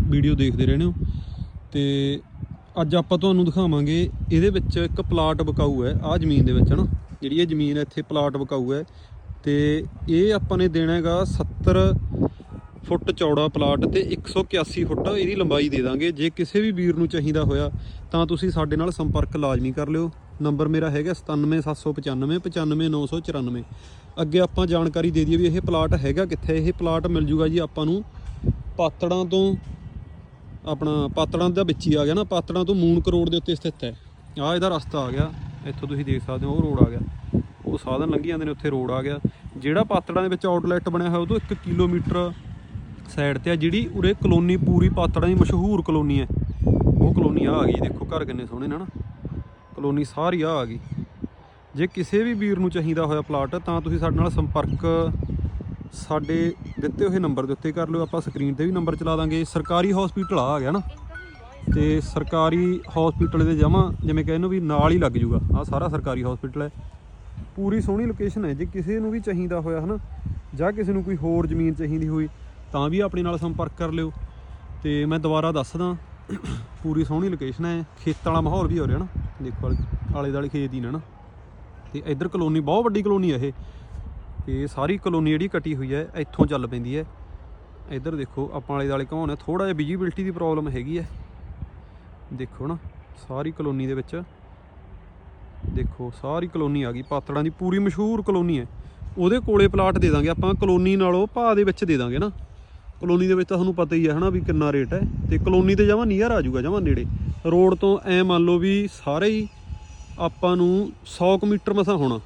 Video ਦੇਖਦੇ ਰਹਿੰਦੇ ਹੋ। ਤੇ ਅੱਜ ਆਪਾਂ ਤੁਹਾਨੂੰ ਦਿਖਾਵਾਂਗੇ, ਇਹਦੇ ਵਿੱਚ ਇੱਕ ਪਲਾਟ ਬਕਾਊ ਹੈ ਆ ਜ਼ਮੀਨ ਦੇ ਵਿੱਚ ਹਨਾ। ਜਿਹੜੀ ਇਹ ਜ਼ਮੀਨ ਇੱਥੇ ਪਲਾਟ ਬਕਾਊ ਹੈ। ਤੇ ਇਹ ਆਪਾਂ ਨੇ ਦੇਣਾ ਹੈਗਾ 70 ਫੁੱਟ ਚੌੜਾ ਪਲਾਟ ਤੇ 181 ਫੁੱਟ ਇਹਦੀ ਲੰਬਾਈ ਦੇ ਦਾਂਗੇ। ਜੇ ਕਿਸੇ ਵੀ ਵੀਰ ਨੂੰ ਚਾਹੀਦਾ ਹੋਇਆ, ਤਾਂ ਤੁਸੀਂ ਸਾਡੇ ਨਾਲ ਸੰਪਰਕ ਲਾਜ਼ਮੀ ਕਰ ਲਿਓ। ਨੰਬਰ ਮੇਰਾ ਹੈਗਾ 97795 95994 ਅੱਗੇ ਆਪਾਂ ਜਾਣਕਾਰੀ ਦੇ ਦਈਏ ਵੀ ਇਹ ਪਲਾਟ ਹੈਗਾ ਕਿੱਥੇ? ਇਹ ਪਲਾਟ ਮਿਲ ਜੂਗਾ ਜੀ ਆਪਾਂ ਨੂੰ ਪਾਤੜਾਂ ਤੋਂ ਆਪਣਾ ਪਾਤੜਾਂ ਦਾ ਵਿੱਚ ਹੀ ਆ ਗਿਆ ਨਾ, ਪਾਤੜਾਂ ਤੋਂ ਮੂਨ ਕਰੋੜ ਦੇ ਉੱਤੇ ਸਥਿਤ ਹੈ। ਆ ਇਹਦਾ ਰਸਤਾ ਆ ਗਿਆ, ਇੱਥੋਂ ਤੁਸੀਂ ਦੇਖ ਸਕਦੇ ਹੋ, ਉਹ ਰੋਡ ਆ ਗਿਆ। ਉਹ ਸਾਧਨ ਲੰਘੀ ਜਾਂਦੇ ਨੇ, ਉੱਥੇ ਰੋਡ ਆ ਗਿਆ। ਜਿਹੜਾ ਪਾਤੜਾਂ ਦੇ ਵਿੱਚ ਆਊਟਲੈਟ ਬਣਿਆ ਹੋਇਆ ਉਹ ਤੋਂ 1 ਕਿਲੋਮੀਟਰ ਸਾਈਡ ਤੇ ਆ, ਜਿਹੜੀ ਉਰੇ ਕਲੋਨੀ, ਪੂਰੀ ਪਾਤੜਾਂ ਦੀ ਮਸ਼ਹੂਰ ਕਲੋਨੀ ਹੈ। ਉਹ ਕਲੋਨੀ ਆ ਆ ਗਈ, ਦੇਖੋ ਘਰ ਕਿੰਨੇ ਸੋਹਣੇ ਨੇ ਨਾ। ਕਲੋਨੀ ਸਾਰੀ ਆ ਆ ਗਈ। ਜੇ ਕਿਸੇ ਵੀ ਵੀਰ ਨੂੰ ਚਾਹੀਦਾ ਹੋਇਆ ਪਲਾਟ, ਤਾਂ ਤੁਸੀਂ ਸਾਡੇ ਨਾਲ ਸੰਪਰਕ ਸਾਡੇ ਦਿੱਤੇ ਹੋਏ ਨੰਬਰ ਦੇ ਉੱਤੇ ਕਰ ਲਿਓ, ਆਪਾਂ ਸਕਰੀਨ ਤੇ ਵੀ ਨੰਬਰ ਚਲਾ ਦਾਂਗੇ। ਸਰਕਾਰੀ ਹਸਪੀਟਲ ਆ ਆ ਗਿਆ ਨਾ। ਤੇ ਸਰਕਾਰੀ ਹਸਪੀਟਲ ਦੇ ਜਮਾ ਜਿਵੇਂ ਕਹਿੰਦੇ ਵੀ ਨਾਲ ਹੀ ਲੱਗ ਜੂਗਾ। ਆ ਸਾਰਾ ਸਰਕਾਰੀ ਹਸਪੀਟਲ ਹੈ। ਪੂਰੀ ਸੋਹਣੀ ਲੋਕੇਸ਼ਨ ਹੈ। ਜੇ ਕਿਸੇ ਨੂੰ ਵੀ ਚਾਹੀਦਾ ਹੋਇਆ ਹਨਾ, ਜਾਂ ਕਿਸੇ ਨੂੰ ਕੋਈ ਹੋਰ ਜ਼ਮੀਨ ਚਾਹੀਦੀ ਹੋਈ, ਤਾਂ ਵੀ ਆਪਣੇ ਨਾਲ ਸੰਪਰਕ ਕਰ ਲਿਓ। ਤੇ ਮੈਂ ਦੁਬਾਰਾ ਦੱਸਦਾ, ਪੂਰੀ ਸੋਹਣੀ ਲੋਕੇਸ਼ਨ ਹੈ। ਖੇਤਾਂ ਵਾਲਾ ਮਾਹੌਲ ਵੀ ਹੋ ਰਿਹਾ ਨਾ। ਦੇਖੋ, ਆਲੇ ਦਾਲੇ ਖੇਤ ਹੀ ਨੇ ਨਾ। ਤੇ ਇੱਧਰ ਕਲੋਨੀ ਬਹੁਤ ਵੱਡੀ ਕਲੋਨੀ ਹੈ ਇਹ। ਤੇ ਸਾਰੀ ਕਲੋਨੀ ਜਿਹੜੀ ਕੱਟੀ ਹੋਈ ਹੈ, ਇੱਥੋਂ ਚੱਲ ਪੈਂਦੀ ਹੈ। ਇੱਧਰ ਦੇਖੋ, ਆਪਾਂ ਆਲੇ ਦਾਲੇ ਘਾਉਣ ਥੋੜਾ ਜਿਹਾ ਵਿਜੀਬਿਲਟੀ ਦੀ ਪ੍ਰੋਬਲਮ ਹੈਗੀ ਹੈ। ਦੇਖੋ ਨਾ, ਸਾਰੀ ਕਲੋਨੀ ਦੇ ਵਿੱਚ ਦੇਖੋ, ਸਾਰੀ ਕਲੋਨੀ ਆ ਗਈ, ਪਾਤੜਾਂ ਦੀ ਪੂਰੀ ਮਸ਼ਹੂਰ ਕਲੋਨੀ ਹੈ। ਉਹਦੇ ਕੋਲੇ ਪਲਾਟ ਦੇ ਦਾਂਗੇ ਆਪਾਂ, ਕਲੋਨੀ ਨਾਲੋਂ ਭਾਅ ਦੇ ਵਿੱਚ ਦੇ ਦਾਂਗੇ ਨਾ। ਕਲੋਨੀ ਦੇ ਵਿੱਚ ਤਾਂ ਤੁਹਾਨੂੰ ਪਤਾ ਹੀ ਹੈ ਹਨਾ ਵੀ ਕਿੰਨਾ ਰੇਟ ਹੈ। ਤੇ ਕਲੋਨੀ ਤੇ ਜਮਾਂ ਨੀਅਰ ਆ ਜਾਊਗਾ, ਜਮਾ ਨੇੜੇ। ਰੋਡ ਤੋਂ ਐ ਮੰਨ ਲਓ ਵੀ ਸਾਰੇ ਹੀ ਆਪਾਂ ਨੂੰ 100 ਕੁ ਮੀਟਰ ਮਸਾ ਹੋਣਾ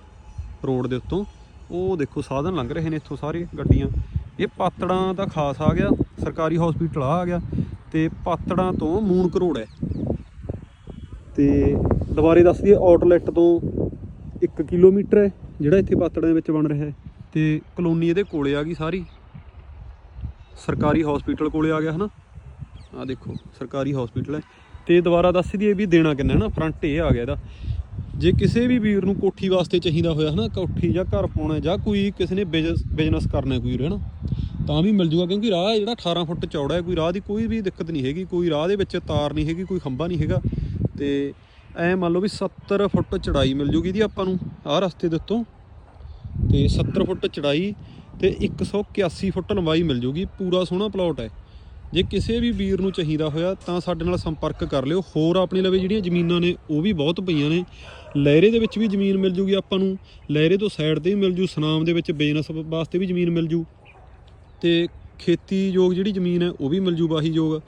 ਰੋਡ ਦੇ ਉੱਤੋਂ। ਉਹ ਦੇਖੋ ਸਾਧਨ ਲੰਘ ਰਹੇ ਨੇ ਇੱਥੋਂ ਸਾਰੇ ਗੱਡੀਆਂ। ਇਹ ਪਾਤੜਾਂ ਦਾ ਖਾਸ ਆ ਗਿਆ, ਸਰਕਾਰੀ ਹਸਪੀਟਲ ਆ ਆ ਗਿਆ ਤੇ ਪਾਤੜਾਂ ਤੋਂ ਮੂਨ ਕਰੋੜ ਹੈ। ਤੇ ਦੁਬਾਰੇ ਦੱਸ ਦਈਏ ਆਊਟਲੈਟ ਤੋਂ 1 ਕਿਲੋਮੀਟਰ ਹੈ, ਜਿਹੜਾ ਇੱਥੇ ਪਾਤੜਾਂ ਦੇ ਵਿੱਚ ਬਣ ਰਿਹਾ ਹੈ। ਤੇ ਕਲੋਨੀ ਇਹਦੇ ਕੋਲੇ ਆ ਗਈ ਸਾਰੀ। ਸਰਕਾਰੀ ਹਸਪੀਟਲ ਕੋਲੇ ਆ ਗਿਆ ਹਨਾ। ਆ ਦੇਖੋ, ਸਰਕਾਰੀ ਹਸਪੀਟਲ ਹੈ। ਤੇ ਦੁਬਾਰਾ ਦੱਸ ਦਈਏ ਵੀ ਦੇਣਾ ਕਿੰਨਾ ਹੈ ਨਾ ਫਰੰਟ ਇਹ ਆ ਗਿਆ ਇਹਦਾ। ਜੇ ਕਿਸੇ ਵੀ ਵੀਰ ਨੂੰ ਕੋਠੀ ਵਾਸਤੇ ਚਾਹੀਦਾ ਹੋਇਆ ਹਨਾ, ਕੋਠੀ ਜਾਂ ਘਰ ਪਾਉਣਾ, ਜਾਂ ਕੋਈ ਕਿਸੇ ਨੇ ਬਿਜ਼ਨਸ ਕਰਨਾ ਕੋਈ ਹੈ ਨਾ ਤਾਂ ਵੀ ਮਿਲ ਜੂਗਾ, ਕਿਉਂਕਿ ਰਾਹ ਜਿਹੜਾ 18 ਫੁੱਟ ਚੌੜਾ ਹੈ, ਕੋਈ ਰਾਹ ਦੀ ਕੋਈ ਵੀ ਦਿੱਕਤ ਨਹੀਂ ਹੈਗੀ, ਕੋਈ ਰਾਹ ਦੇ ਵਿੱਚ ਤਾਰ ਨਹੀਂ ਹੈਗੀ, ਕੋਈ ਖੰਭਾ ਨਹੀਂ ਹੈਗਾ, ਤੇ ਐ ਮੰਨ ਲਓ ਵੀ 70 ਫੁੱਟ ਚੜਾਈ ਮਿਲ ਜੂਗੀ ਇਹਦੀ ਆਪਾਂ ਨੂੰ, ਆਹ ਰਸਤੇ ਦੇ ਉੱਤੋਂ, ਤੇ 70 ਫੁੱਟ ਚੜਾਈ ਤੇ 181 ਫੁੱਟ ਲੰਬਾਈ ਮਿਲ ਜੂਗੀ, ਪੂਰਾ ਸੋਹਣਾ ਪਲਾਟ ਹੈ। ਜੇ ਕਿਸੇ ਵੀ ਵੀਰ ਨੂੰ ਚਾਹੀਦਾ ਹੋਇਆ, ਤਾਂ ਸਾਡੇ ਨਾਲ ਸੰਪਰਕ ਕਰ ਲਿਓ, ਹੋਰ ਆਪਣੇ ਲਵੇ ਜਿਹੜੀਆਂ ਜ਼ਮੀਨਾਂ ਨੇ, ਉਹ ਵੀ ਬਹੁਤ ਪਈਆਂ ਨੇ ਲਹਿਰੇ ਦੇ ਵਿੱਚ ਵੀ ਜ਼ਮੀਨ ਮਿਲ ਜੂਗੀ ਆਪਾਂ ਨੂੰ, ਲਹਿਰੇ ਤੋਂ ਸਾਈਡ ਤੇ ਵੀ ਮਿਲ ਜੂ, ਸੁਨਾਮ ਦੇ ਵਿੱਚ ਬਿਜ਼ਨਸ ਵਾਸਤੇ ਵੀ ਜ਼ਮੀਨ ਮਿਲ ਜੂ ਤੇ ਖੇਤੀਯੋਗ ਜਿਹੜੀ ਜ਼ਮੀਨ ਹੈ ਉਹ ਵੀ ਮਿਲ ਜੂ, ਵਾਹੀਯੋਗ।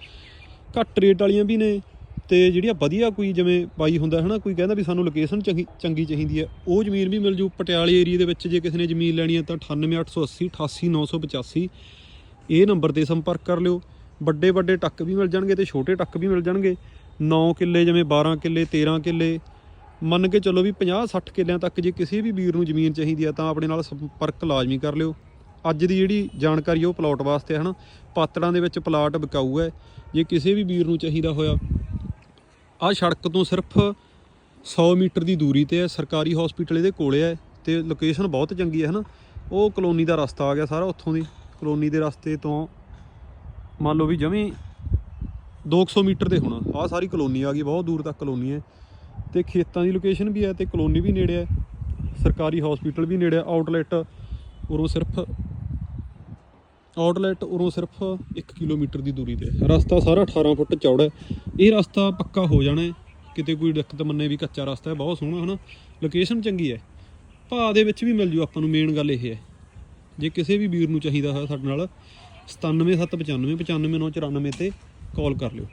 ਘੱਟ ਰੇਟ ਵਾਲੀਆਂ ਵੀ ਨੇ ਤੇ ਜਿਹੜੀਆਂ ਵਧੀਆ ਕੋਈ ਜਿਵੇਂ ਬਾਈ ਹੁੰਦਾ ਹੈ ਨਾ ਕੋਈ ਕਹਿੰਦਾ ਵੀ ਸਾਨੂੰ ਲੋਕੇਸ਼ਨ ਚੰਗੀ ਚੰਗੀ ਚਾਹੀਦੀ ਹੈ, ਉਹ ਜ਼ਮੀਨ ਵੀ ਮਿਲ ਜੂ। ਪਟਿਆਲੇ ਏਰੀਆ ਦੇ ਵਿੱਚ ਜੇ ਕਿਸੇ ਨੇ ਜ਼ਮੀਨ ਲੈਣੀ ਹੈ ਤਾਂ 98880 88985 ਇਹ ਨੰਬਰ ਤੇ ਸੰਪਰਕ ਕਰ ਲਿਓ। ਵੱਡੇ ਵੱਡੇ ਟੱਕ ਵੀ ਮਿਲ ਜਾਣਗੇ ਤੇ ਛੋਟੇ ਟੱਕ ਵੀ ਮਿਲ ਜਾਣਗੇ। 9 ਕਿੱਲੇ ਜਿਵੇਂ 12 ਕਿੱਲੇ 13 ਕਿੱਲੇ ਮੰਨ ਕੇ ਚੱਲੋ ਵੀ 50 60 ਕਿੱਲਿਆਂ ਤੱਕ ਜੇ ਕਿਸੇ ਵੀ ਵੀਰ ਨੂੰ ਜ਼ਮੀਨ ਚਾਹੀਦੀ ਹੈ ਤਾਂ ਆਪਣੇ ਨਾਲ ਸੰਪਰਕ ਲਾਜ਼ਮੀ ਕਰ ਲਿਓ। ਅੱਜ ਦੀ ਜਿਹੜੀ ਜਾਣਕਾਰੀ ਉਹ ਪਲਾਟ ਵਾਸਤੇ ਹੈ ਨਾ ਪਾਤੜਾਂ ਦੇ ਵਿੱਚ ਪਲਾਟ ਵਿਕਾਊ ਹੈ। ਜੇ ਕਿਸੇ ਵੀ ਵੀਰ ਨੂੰ ਚਾਹੀਦਾ ਹੋਇਆ, ਆਹ ਸੜਕ ਤੋਂ ਸਿਰਫ 100 ਮੀਟਰ ਦੀ ਦੂਰੀ ਤੇ ਹੈ, ਸਰਕਾਰੀ ਹਸਪੀਟਲ ਇਹਦੇ ਕੋਲੇ ਹੈ ਤੇ ਲੋਕੇਸ਼ਨ ਬਹੁਤ ਚੰਗੀ ਹੈ, ਹਨਾ? ਉਹ ਕਲੋਨੀ ਦਾ ਰਸਤਾ ਆ ਗਿਆ ਸਾਰਾ ਉੱਥੋਂ ਦੀ। ਕਲੋਨੀ ਦੇ ਰਸਤੇ ਤੋਂ ਮੰਨ ਲਓ ਵੀ ਜਮੀ 200 ਮੀਟਰ ਤੇ ਹੋਣਾ। ਆਹ ਸਾਰੀ ਕਲੋਨੀ ਆ ਗਈ, ਬਹੁਤ ਦੂਰ ਤੱਕ ਕਲੋਨੀ ਹੈ। ਤੇ ਖੇਤਾਂ ਦੀ ਲੋਕੇਸ਼ਨ ਵੀ ਹੈ ਤੇ ਕਲੋਨੀ ਵੀ ਨੇੜੇ ਹੈ, ਸਰਕਾਰੀ ਹਸਪੀਟਲ ਵੀ ਨੇੜੇ ਹੈ ਆਊਟਲੈਟ ਉਰੋਂ ਸਿਰਫ ਆਊਟਲੈਟ ਉਰੋਂ ਸਿਰਫ 1 ਕਿਲੋਮੀਟਰ ਦੀ ਦੂਰੀ ਤੇ ਹੈ। ਰਸਤਾ ਸਾਰਾ 18 ਫੁੱਟ ਚੌੜਾ ਹੈ। ਇਹ ਰਸਤਾ ਪੱਕਾ ਹੋ ਜਾਣਾ ਕਿਤੇ ਕੋਈ ਦਿੱਕਤ ਮੰਨੇ ਵੀ ਕੱਚਾ ਰਸਤਾ ਹੈ, ਬਹੁਤ ਸੋਹਣਾ, ਹਨਾ? ਲੋਕੇਸ਼ਨ ਚੰਗੀ ਹੈ। ਭਾਅ ਦੇ ਵਿੱਚ ਵੀ ਮਿਲ ਜੂ, ਆਪਾਂ ਨੂੰ ਮੇਨ ਗੱਲ ਇਹ ਹੈ। ਜੇ ਕਿਸੇ ਵੀ ਵੀਰ ਨੂੰ ਚਾਹੀਦਾ ਹੈ ਸਾਡੇ ਨਾਲ 97795 95994 ਤੇ ਕਾਲ ਕਰ ਲਿਓ।